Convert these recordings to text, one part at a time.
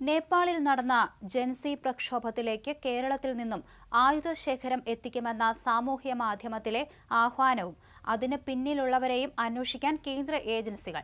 നേപ്പാളിൽ നടന്ന ജൻസി പ്രക്ഷോഭത്തിലേക്ക് കേരളത്തിൽ നിന്നും ആയുധശേഖരം എത്തിക്കുമെന്ന സാമൂഹ്യ മാധ്യമത്തിലെ ആഹ്വാനവും അതിന് പിന്നിലുള്ളവരെയും അന്വേഷിക്കാൻ കേന്ദ്ര ഏജൻസികൾ.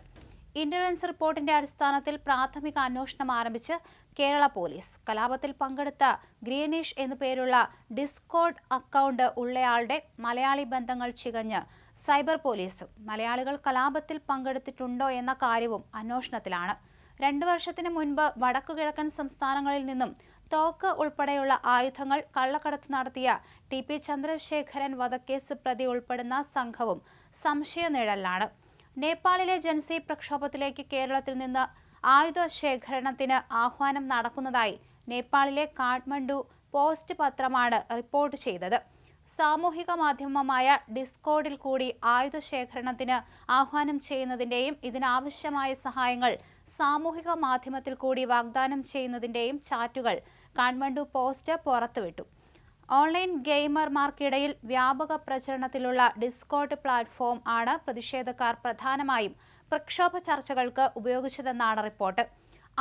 ഇന്റലിജൻസ് റിപ്പോർട്ടിന്റെ അടിസ്ഥാനത്തിൽ പ്രാഥമിക അന്വേഷണം ആരംഭിച്ച് കേരള പോലീസ്. കലാപത്തിൽ പങ്കെടുത്ത ഗ്രീനിഷ് എന്നു പേരുള്ള ഡിസ്കോഡ് അക്കൗണ്ട് ഉള്ളയാളുടെ മലയാളി ബന്ധങ്ങൾ ചികഞ്ഞ് സൈബർ പോലീസും മലയാളികൾ കലാപത്തിൽ പങ്കെടുത്തിട്ടുണ്ടോ എന്ന കാര്യവും അന്വേഷണത്തിലാണ്. രണ്ടു വർഷത്തിന് മുൻപ് വടക്കുകിഴക്കൻ സംസ്ഥാനങ്ങളിൽ നിന്നും തോക്ക് ഉൾപ്പെടെയുള്ള ആയുധങ്ങൾ കള്ളക്കടത്ത് നടത്തിയ ടി പി ചന്ദ്രശേഖരൻ വധക്കേസ് പ്രതി ഉൾപ്പെടുന്ന സംഘവും സംശയ നിഴലിലാണ്. നേപ്പാളിലെ ജൻസി പ്രക്ഷോഭത്തിലേക്ക് കേരളത്തിൽ നിന്ന് ആയുധ ശേഖരണത്തിന് ആഹ്വാനം നടക്കുന്നതായി നേപ്പാളിലെ കാഠ്മണ്ഡു പോസ്റ്റ് പത്രമാണ് റിപ്പോർട്ട് ചെയ്തത്. സാമൂഹിക മാധ്യമമായ ഡിസ്കോഡിൽ കൂടി ആയുധ ശേഖരണത്തിന് ആഹ്വാനം ചെയ്യുന്നതിന്റെയും ഇതിനാവശ്യമായ സഹായങ്ങൾ സാമൂഹിക മാധ്യമത്തിൽ കൂടി വാഗ്ദാനം ചെയ്യുന്നതിന്റെയും ചാറ്റുകൾ കാഠ്മണ്ഡു പോസ്റ്റ് പുറത്തുവിട്ടു. ഓൺലൈൻ ഗെയിമർമാർക്കിടയിൽ വ്യാപക പ്രചരണത്തിലുള്ള ഡിസ്കോഡ് പ്ലാറ്റ്ഫോം ആണ് പ്രതിഷേധക്കാർ പ്രധാനമായും പ്രക്ഷോഭ ചർച്ചകൾക്ക് ഉപയോഗിച്ചതെന്നാണ് റിപ്പോർട്ട്.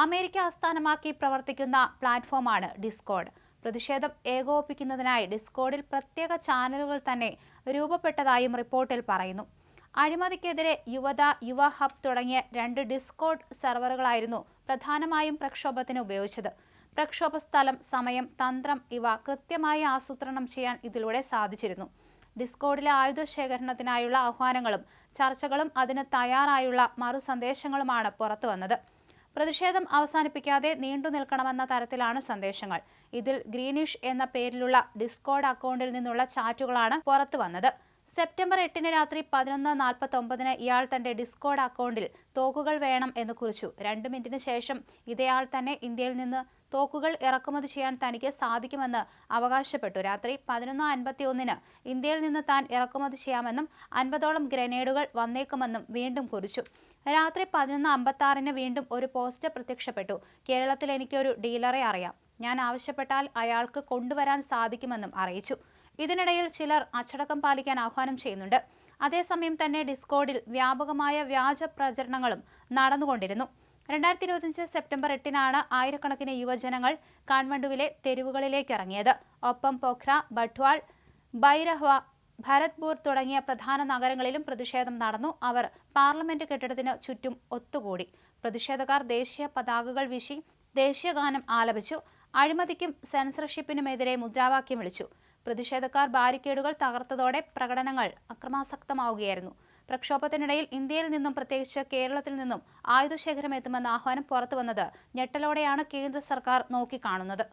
അമേരിക്ക ആസ്ഥാനമാക്കി പ്രവർത്തിക്കുന്ന പ്ലാറ്റ്ഫോമാണ് ഡിസ്കോഡ്. പ്രതിഷേധം ഏകോപിപ്പിക്കുന്നതിനായി ഡിസ്കോഡിൽ പ്രത്യേക ചാനലുകൾ തന്നെ രൂപപ്പെട്ടതായും റിപ്പോർട്ടിൽ പറയുന്നു. അഴിമതിക്കെതിരെ യുവത യുവ ഹബ് തുടങ്ങിയ രണ്ട് ഡിസ്കോഡ് സെർവറുകളായിരുന്നു പ്രധാനമായും പ്രക്ഷോഭത്തിന് ഉപയോഗിച്ചത്. പ്രക്ഷോഭ സ്ഥലം സമയം തന്ത്രം ഇവ കൃത്യമായി ആസൂത്രണം ചെയ്യാൻ ഇതിലൂടെ സാധിച്ചിരുന്നു. ഡിസ്കോഡിലെ ആയുധ ശേഖരണത്തിനായുള്ള ആഹ്വാനങ്ങളും ചർച്ചകളും അതിന് തയ്യാറായുള്ള മറു സന്ദേശങ്ങളുമാണ് പുറത്തുവന്നത്. പ്രതിഷേധം അവസാനിപ്പിക്കാതെ നീണ്ടു നിൽക്കണമെന്ന തരത്തിലാണ് സന്ദേശങ്ങൾ. ഇതിൽ ഗ്രീനിഷ് എന്ന പേരിലുള്ള ഡിസ്കോഡ് അക്കൗണ്ടിൽ നിന്നുള്ള ചാറ്റുകളാണ് പുറത്തു വന്നത്. സെപ്റ്റംബർ എട്ടിന് രാത്രി പതിനൊന്ന് നാൽപ്പത്തി ഒമ്പതിന് ഇയാൾ തന്റെ ഡിസ്കോഡ് അക്കൗണ്ടിൽ തോക്കുകൾ വേണം എന്ന് കുറിച്ചു. രണ്ടു മിനിറ്റിന് ശേഷം ഇതേയാൾ തന്നെ ഇന്ത്യയിൽ നിന്ന് തോക്കുകൾ ഇറക്കുമതി ചെയ്യാൻ തനിക്ക് സാധിക്കുമെന്ന് അവകാശപ്പെട്ടു. രാത്രി പതിനൊന്ന് അൻപത്തി ഒന്നിന് ഇന്ത്യയിൽ നിന്ന് താൻ ഇറക്കുമതി ചെയ്യാമെന്നും അൻപതോളം ഗ്രനേഡുകൾ വന്നേക്കുമെന്നും വീണ്ടും കുറിച്ചു. രാത്രി പതിനൊന്ന് അമ്പത്തി ആറിന് വീണ്ടും ഒരു പോസ്റ്റ് പ്രത്യക്ഷപ്പെട്ടു. കേരളത്തിൽ എനിക്കൊരു ഡീലറെ അറിയാം. ഞാൻ ആവശ്യപ്പെട്ടാൽ അയാൾക്ക് കൊണ്ടുവരാൻ സാധിക്കുമെന്നും അറിയിച്ചു. ഇതിനിടയിൽ ചിലർ അച്ചടക്കം പാലിക്കാൻ ആഹ്വാനം ചെയ്യുന്നുണ്ട്. അതേസമയം തന്നെ ഡിസ്കോഡിൽ വ്യാപകമായ വ്യാജ പ്രചരണങ്ങളും നടന്നുകൊണ്ടിരുന്നു. രണ്ടായിരത്തി ഇരുപത്തിയഞ്ച് സെപ്റ്റംബർ എട്ടിനാണ് ആയിരക്കണക്കിന് യുവജനങ്ങൾ കാഠ്മണ്ഡുവിലെ തെരുവുകളിലേക്ക് ഇറങ്ങിയത്. ഒപ്പം പോഖ്ര ബട്വാൾ ബൈരഹ്വ ഭരത്പൂർ തുടങ്ങിയ പ്രധാന നഗരങ്ങളിലും പ്രതിഷേധം നടന്നു. അവർ പാർലമെന്റ് കെട്ടിടത്തിന് ചുറ്റും ഒത്തുകൂടി. പ്രതിഷേധക്കാർ ദേശീയ പതാകകൾ വീശി ദേശീയഗാനം ആലപിച്ചു. അഴിമതിക്കും സെൻസർഷിപ്പിനുമെതിരെ മുദ്രാവാക്യം വിളിച്ചു. പ്രതിഷേധക്കാർ ബാരിക്കേഡുകൾ തകർത്തതോടെ പ്രകടനങ്ങൾ അക്രമാസക്തമാവുകയായിരുന്നു. പ്രക്ഷോഭത്തിനിടയിൽ ഇന്ത്യയിൽ നിന്നും പ്രത്യേകിച്ച് കേരളത്തിൽ നിന്നും ആയുധശേഖരം എത്തുമെന്ന ആഹ്വാനം പുറത്തുവന്നത് ഞെട്ടലോടെയാണ് കേന്ദ്ര സർക്കാർ നോക്കിക്കാണുന്നത്